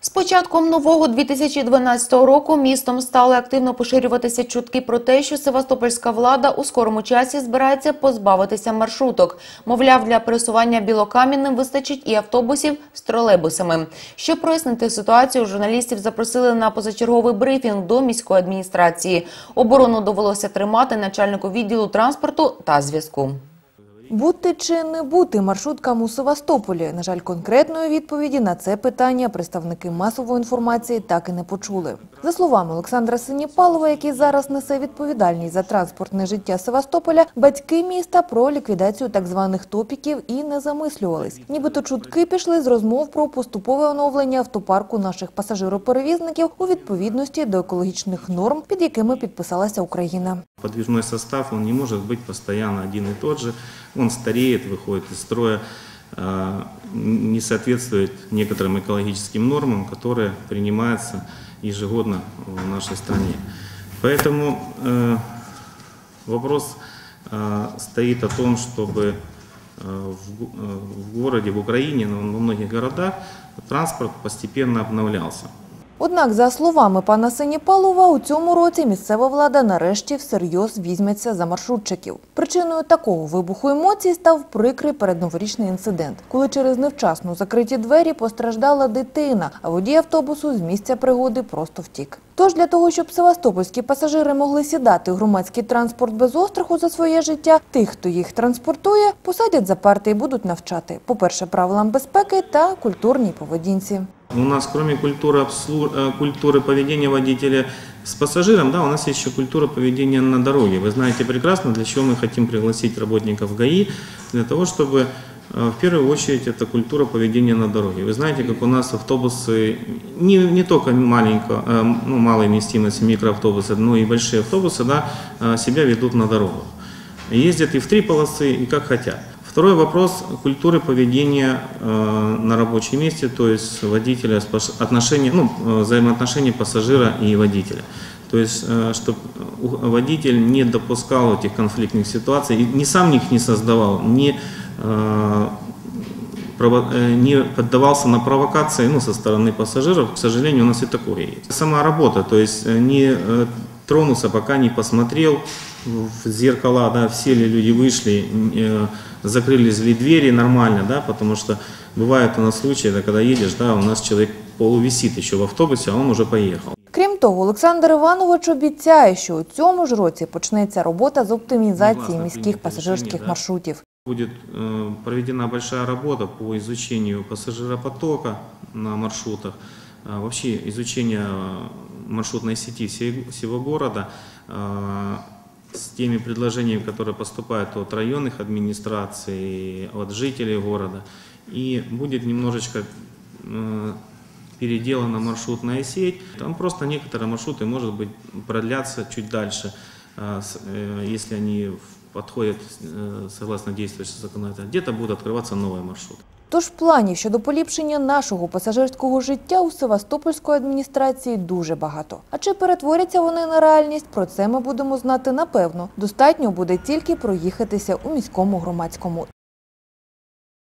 З початком нового 2012 року містом стали активно поширюватися чутки про те, що севастопольська влада у скорому часі збирається позбавитися маршруток. Мовляв, для пересування білокам'янним вистачить і автобусів з тролейбусами. Щоб прояснити ситуацію, журналістів запросили на позачерговий брифінг до міської адміністрації. Оборону довелося тримати начальнику відділу транспорту та зв'язку. Бути чи не бути маршруткам у Севастополі? На жаль, конкретної відповіді на це питання представники масової інформації так і не почули. За словами Олександра Синіпалова, який зараз несе відповідальність за транспортне життя Севастополя, батьки міста про ліквідацію так званих топіків і не замислювались. Нібито чутки пішли з розмов про поступове оновлення автопарку наших пасажироперевізників у відповідності до екологічних норм, під якими підписалася Україна. Подвижной состав, он не может быть постоянно один и тот же. Он стареет, выходит из строя, э, не соответствует некоторым экологическим нормам, которые принимаются ежегодно в нашей стране. Поэтому э, вопрос э, стоит о том, чтобы э, в, го- в городе, в Украине, во многих городах транспорт постепенно обновлялся. Однак, за словами пана Синіпалова, у цьому році місцева влада нарешті всерйоз візьметься за маршрутчиків. Причиною такого вибуху емоцій став прикрий передноворічний інцидент, коли через невчасно закриті двері постраждала дитина, а водій автобусу з місця пригоди просто втік. Тож для того, щоб севастопольські пасажири могли сідати у громадський транспорт без остраху за своє життя, тих, хто їх транспортує, посадять за парти і будуть навчати, по-перше, правилам безпеки та культурній поведінці. У нас, кроме культуры, обслу- э, культуры поведения водителя с пассажиром, да, у нас есть еще культура поведения на дороге. Вы знаете прекрасно, для чего мы хотим пригласить работников ГАИ, для того, чтобы э, в первую очередь это культура поведения на дороге. Вы знаете, как у нас автобусы, не, не только маленько, э, ну, малой вместимости микроавтобусы, но и большие автобусы да, себя ведут на дорогах. Ездят и в три полосы, и как хотят. Второй вопрос культуры поведения э, на рабочем месте, то есть водителя, отношения, ну, э, взаимоотношения пассажира и водителя. То есть, чтобы водитель не допускал этих конфликтных ситуаций, и не сам их не создавал, не, э, э, не поддавался на провокации ну, со стороны пассажиров. К сожалению, у нас и такое есть. Сама работа, то есть э, не э, тронулся, пока не посмотрел в зеркала, да, все ли люди вышли, э, закрылись ли двери нормально, да, потому что бывает у нас случаи, да, когда едешь, да, у нас человек полувисит еще в автобусе, а он уже поехал. Крім того, Олександр Іванович обіцяє, що у цьому ж році почнеться робота з оптимізації Согласно міських принятым пасажирських решениям, да. маршрутів. Будет э, проведена большая работа по изучению пассажиропотока на маршрутах, а, вообще изучение э, маршрутной сети всего города э, с теми предложениями, которые поступают от районных администраций, от жителей города. И будет немножечко э, переделана маршрутная сеть. Там просто некоторые маршруты, может быть, продлятся чуть дальше, э, если они подходят согласно действующему законодательству. Где-то будут открываться новые маршруты. Тож планів щодо поліпшення нашого пасажирського життя у Севастопольської адміністрації дуже багато. А чи перетворяться вони на реальність? Про це ми будемо знати напевно. Достатньо буде тільки проїхатися у міському громадському.